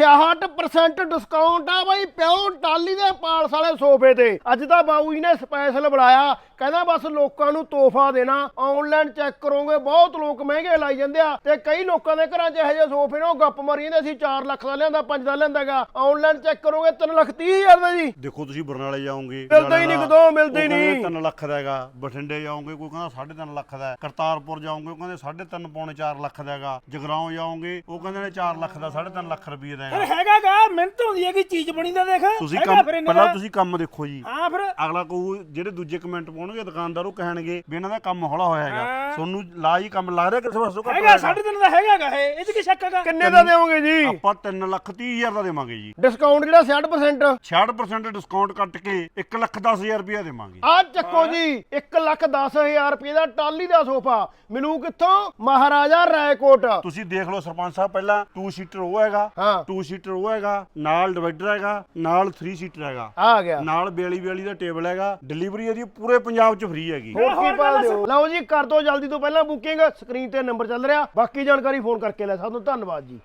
66% discount ਆ ਬਾਈ ਪਿਓ ਟਾਲੀ ਦੇ ਪਾਲਸ ਵਾਲੇ ਸੋਫੇ ਤੇ। ਅੱਜ ਤਾਂ ਬਾਊ ਜੀ ਨੇ ਸਪੈਸ਼ਲ ਬੁਲਾਇਆ। ਕਹਿੰਦਾ ਬਸ ਲੋਕਾਂ ਨੂੰ ਤੋਹਫਾ ਦੇਣਾ। ਆਨਲਾਈਨ ਚੈੱਕ ਕਰੋਗੇ। ਬਹੁਤ ਲੋਕ ਮਹਿੰਗੇ ਲਾਈ ਜਾਂਦੇ ਆ। ਤੇ ਕਈ ਲੋਕਾਂ ਦੇ ਘਰਾਂ 'ਚ ਇਹੋ ਜਿਹੇ ਸੋਫੇ ਨੇ। ਉਹ ਗੱਪ ਮਾਰੀ ਜਾਂਦੇ। ਅਸੀਂ 4 ਲੱਖ ਦਾ ਲਿਆਂਦਾ 5 ਦਾ ਲਿਆਂਦਾਗਾ ਆਨਲਾਈਨ ਚੈੱਕ ਕਰੋਗੇ। 3 ਲੱਖ 30 ਹਜ਼ਾਰ ਦਾ ਜੀ। ਦੇਖੋ ਤੁਸੀਂ ਬਰਨਾਲੇ ਜਾਓਗੇ। ਮਿਲਦਾ ਹੀ ਨਹੀਂ ਕਿਤੋਂ, ਮਿਲਦਾ ਹੀ ਨਹੀਂ। 3 ਲੱਖ ਦਾ ਹੈਗਾ। ਬਠਿੰਡੇ ਜਾਓਗੇ। ਕੋਈ ਕਹਿੰਦਾ 3.5 ਲੱਖ ਦਾ। ਹੈ। ਕਰਤਾਰਪੁਰ ਜਾਓਗੇ। ਉਹ ਕਹਿੰਦੇ 3.5 ਪੌਣੇ 4 ਲੱਖ ਦਾ ਹੈਗਾ। ਜਗਰਾਉਂ ਜਾਓਗੇ। ਉਹ ਕਹਿੰਦੇ ਨੇ 4 ਲੱਖ ਦਾ 3.5 ਲੱਖ ਰੁਪਏ ਦਾ ਹੈਗਾ। ਹੈਗਾਗਾ ਮਿਹਨਤ ਹੁੰਦੀ ਹੈ ਕਿ ਚੀਜ਼ ਬਣੀ ਤਾਂ ਦੇਖ। ਤੁਸੀਂ ਕੰਮ ਪਹਿਲਾਂ ਦਾ। ਤੁਸੀਂ ਕੰਮ ਦੇਖੋ ਜੀ। ਹਾਂ ਫਿਰ ਅਗਲਾ ਕਹੂ ਜਿਹੜੇ ਦੂਜੇ ਕਮੈਂਟ ਪਾਉਣਗੇ ਦੁਕਾਨਦਾਰ ਉਹ ਕਹਿਣਗੇ ਵੀ ਇਹਨਾਂ ਦਾ ਕੰਮ ਹੌਲਾ ਹੋਇਆ ਹੈਗਾ। ਹਾਂ। ਤੁਹਾਨੂੰ ਲਾ ਹੀ ਕੰਮ ਲੱਗ ਰਿਹਾ ਕਿਸੇ ਪਾਸੋਂ ਘੱਟ ਹੈਗਾ ਹੋਇਆ ਸਾਢੇ ਤਿੰਨ ਦਾ ਹੈਗਾਗਾ ਇਹ। ਇਹ ਚ ਕੀ ਸ਼ੱਕ ਹੈਗਾ? ਕਿੰਨੇ ਦਾ ਦੇਵੋਗੇ ਜੀ? ਆਪਾਂ 3 ਲੱਖ 30 ਹਜ਼ਾਰ ਦਾ ਦੇਵਾਂਗੇ ਜੀ। ਡਿਸਕਾਊਂਟ ਜਿਹੜਾ 60% 66% ਡਿਸਕਾਊਂਟ ਕੱਟ ਕੇ 1 ਲੱਖ 10 ਹਜ਼ਾਰ ਰੁਪਏ ਦੇਵਾਂਗੇ। ਆ ਚੱਕੋ ਜੀ 1 ਲੱਖ 10 ਹਜ਼ਾਰ ਰੁਪਏ ਦਾ ਟਾਲੀ ਦਾ ਸੋਫਾ। ਮਿਲੂ ਕਿੱਥੋਂ? ਮਹਾਰਾਜਾ ਰਾਏਕੋਟ। ਤੁਸੀਂ ਦੇਖ ਲਓ ਸਰਪੰਚ ਸਾਹਿਬ ਪਹਿਲਾਂ 2 ਸੀਟਰ ਉਹ ਹੈਗਾ ਹਾਂ। 2 ਸੀਟਰ ਉਹ ਹੈਗਾ ਨਾਲ ਡਿਵਾਈਡਰ ਹੈਗਾ ਨਾਲ 3 ਸੀਟਰ ਹੈਗਾ। ਆ ਗਿਆ। ਨਾਲ 42 42 ਦਾ ਟੇਬਲ ਹੈਗਾ ਡਿਲੀਵਰੀ ਇਹਦੀ ਪੂਰੇ ਪੰਜਾਬ 'ਚ ਫ੍ਰੀ ਹੈਗੀ। ਹੋਰ ਕੀ ਪਾਲ ਦਿਓ। ਲਓ ਜੀ ਕਰ ਦਿਓ ਜਲਦੀ ਤੋਂ ਪਹਿਲਾਂ ਬੁਕਿੰਗ ਸਕਰੀਨ ਤੇ ਨੰਬਰ ਚੱਲ ਰਿਹਾ ਬਾਕੀ ਜਾਣਕਾਰੀ ਫੋਨ ਕਰਕੇ ਲੈ ਸਕਦੇ ਹੋ ਧੰਨਵਾਦ ਜੀ।